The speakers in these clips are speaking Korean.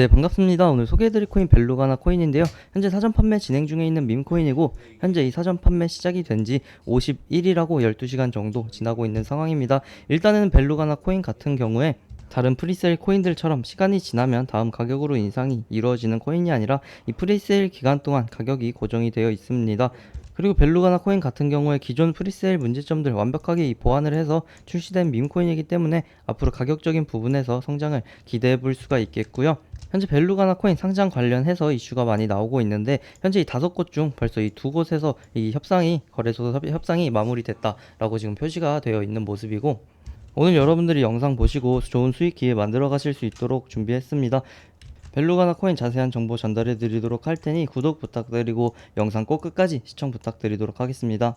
네, 반갑습니다. 오늘 소개해드릴 코인 벨루가나 코인인데요. 현재 사전 판매 진행 중에 있는 밈 코인이고, 현재 이 사전 판매 시작이 된 지 51일하고 12시간 정도 지나고 있는 상황입니다. 일단은 벨루가나 코인 같은 경우에 다른 프리세일 코인들처럼 시간이 지나면 다음 가격으로 인상이 이루어지는 코인이 아니라 이 프리세일 기간 동안 가격이 고정이 되어 있습니다. 그리고 벨루가나 코인 같은 경우에 기존 프리세일 문제점들 완벽하게 이 보완을 해서 출시된 밈코인이기 때문에 앞으로 가격적인 부분에서 성장을 기대해 볼 수가 있겠고요. 현재 벨루가나 코인 상장 관련해서 이슈가 많이 나오고 있는데 현재 이 다섯 곳 중 벌써 이 두 곳에서 이 협상이 거래소 협- 협상이 마무리됐다라고 지금 표시가 되어 있는 모습이고 오늘 여러분들이 영상 보시고 좋은 수익 기회 만들어 가실 수 있도록 준비했습니다. 벨루가나 코인 자세한 정보 전달해 드리도록 할 테니 구독 부탁드리고 영상 꼭 끝까지 시청 부탁드리도록 하겠습니다.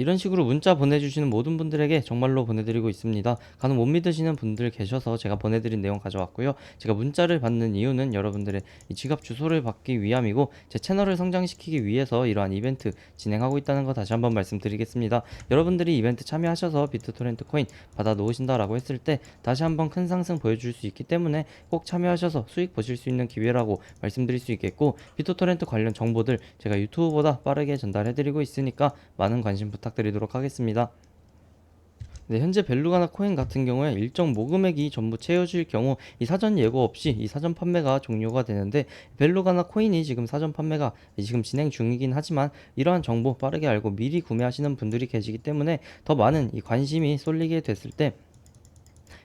이런 식으로 문자 보내주시는 모든 분들에게 정말로 보내드리고 있습니다. 가능 못 믿으시는 분들 계셔서 제가 보내드린 내용 가져왔고요. 제가 문자를 받는 이유는 여러분들의 이 지갑 주소를 받기 위함이고 제 채널을 성장시키기 위해서 이러한 이벤트 진행하고 있다는 거 다시 한번 말씀드리겠습니다. 여러분들이 이벤트 참여하셔서 비트토렌트 코인 받아 놓으신다라고 했을 때 다시 한번 큰 상승 보여줄 수 있기 때문에 꼭 참여하셔서 수익 보실 수 있는 기회라고 말씀드릴 수 있겠고 비트토렌트 관련 정보들 제가 유튜브보다 빠르게 전달해드리고 있으니까 많은 관심 부탁드 리도록 하겠습니다. 네, 현재 벨루가나 코인 같은 경우에 일정 모금액이 전부 채워질 경우 이 사전 예고 없이 이 사전 판매가 종료가 되는데 벨루가나 코인이 지금 사전 판매가 지금 진행 중이긴 하지만 이러한 정보 빠르게 알고 미리 구매하시는 분들이 계시기 때문에 더 많은 이 관심이 쏠리게 됐을 때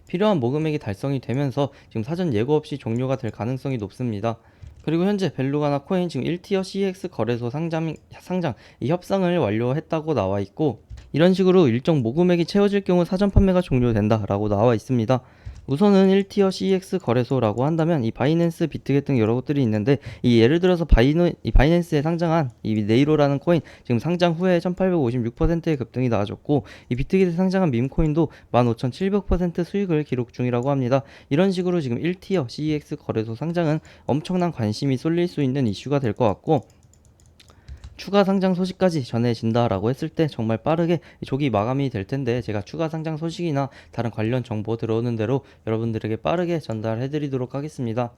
필요한 모금액이 달성이 되면서 지금 사전 예고 없이 종료가 될 가능성이 높습니다. 그리고 현재 벨루가나 코인 지금 1티어 CX 거래소 상장, 상장 이 협상을 완료했다고 나와 있고 이런 식으로 일정 모금액이 채워질 경우 사전 판매가 종료된다라고 나와 있습니다. 우선은 1티어 CX 거래소라고 한다면 이 바이낸스, 비트겟 등 여러 곳들이 있는데 이 예를 들어서 바이노, 이 바이낸스에 상장한 이 네이로라는 코인 지금 상장 후에 1856%의 급등이 나와줬고 이 비트겟에 상장한 밈코인도 15,700% 수익을 기록 중이라고 합니다. 이런 식으로 지금 1티어 CEX 거래소 상장은 엄청난 관심이 쏠릴 수 있는 이슈가 될 것 같고 추가 상장 소식까지 전해진다라고 했을 때 정말 빠르게 조기 마감이 될 텐데 제가 추가 상장 소식이나 다른 관련 정보 들어오는 대로 여러분들에게 빠르게 전달해 드리도록 하겠습니다.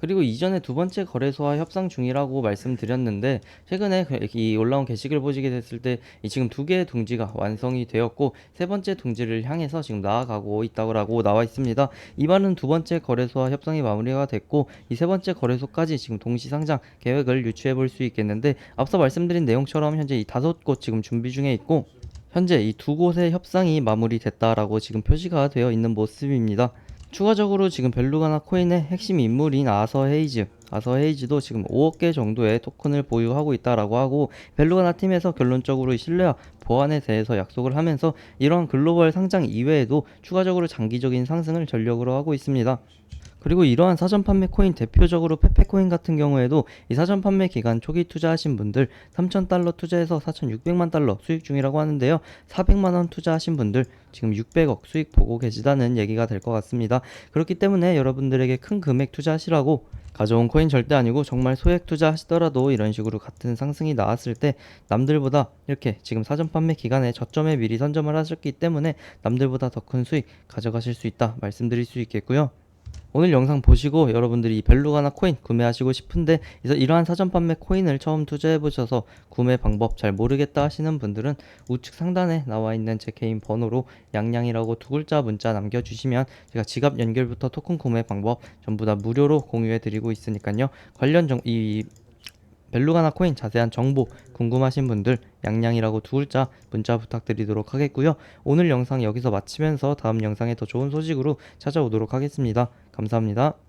그리고 이전에 두 번째 거래소와 협상 중이라고 말씀드렸는데 최근에 그- 이 올라온 게시글 보시게 됐을 때이 지금 두 개의 둥지가 완성이 되었고 세 번째 둥지를 향해서 지금 나아가고 있다고 나와 있습니다. 이 말은 두 번째 거래소와 협상이 마무리가 됐고 이 세 번째 거래소까지 지금 동시 상장 계획을 유추해 볼 수 있겠는데 앞서 말씀드린 내용처럼 현재 이 다섯 곳 지금 준비 중에 있고 현재 이 두 곳의 협상이 마무리됐다라고 지금 표시가 되어 있는 모습입니다. 추가적으로 지금 벨루가나 코인의 핵심 인물인 아서 헤이즈, 아서 헤이즈도 지금 5억 개 정도의 토큰을 보유하고 있다라고 하고 벨루가나 팀에서 결론적으로 이 신뢰와 보안에 대해서 약속을 하면서 이러한 글로벌 상장 이외에도 추가적으로 장기적인 상승을 전력으로 하고 있습니다. 그리고 이러한 사전 판매 코인 대표적으로 페페코인 같은 경우에도 이 사전 판매 기간 초기 투자하신 분들 3,000달러 투자해서 4,600만 달러 수익 중이라고 하는데요. 400만 원 투자하신 분들 지금 600억 수익 보고 계시다는 얘기가 될 것 같습니다. 그렇기 때문에 여러분들에게 큰 금액 투자하시라고 가져온 코인 절대 아니고 정말 소액 투자하시더라도 이런 식으로 같은 상승이 나왔을 때 남들보다 이렇게 지금 사전 판매 기간에 저점에 미리 선점을 하셨기 때문에 남들보다 더 큰 수익 가져가실 수 있다 말씀드릴 수 있겠고요. 오늘 영상 보시고 여러분들이 이 벨루가나 코인 구매하시고 싶은데 이러한 사전 판매 코인을 처음 투자해 보셔서 구매 방법 잘 모르겠다 하시는 분들은 우측 상단에 나와 있는 제 개인 번호로 양양이라고 두 글자 문자 남겨주시면 제가 지갑 연결부터 토큰 구매 방법 전부 다 무료로 공유해 드리고 있으니까요. 관련 정, 이 벨루가나 코인 자세한 정보 궁금하신 분들 양양이라고 두 글자 문자 부탁드리도록 하겠고요. 오늘 영상 여기서 마치면서 다음 영상에 더 좋은 소식으로 찾아오도록 하겠습니다. 감사합니다.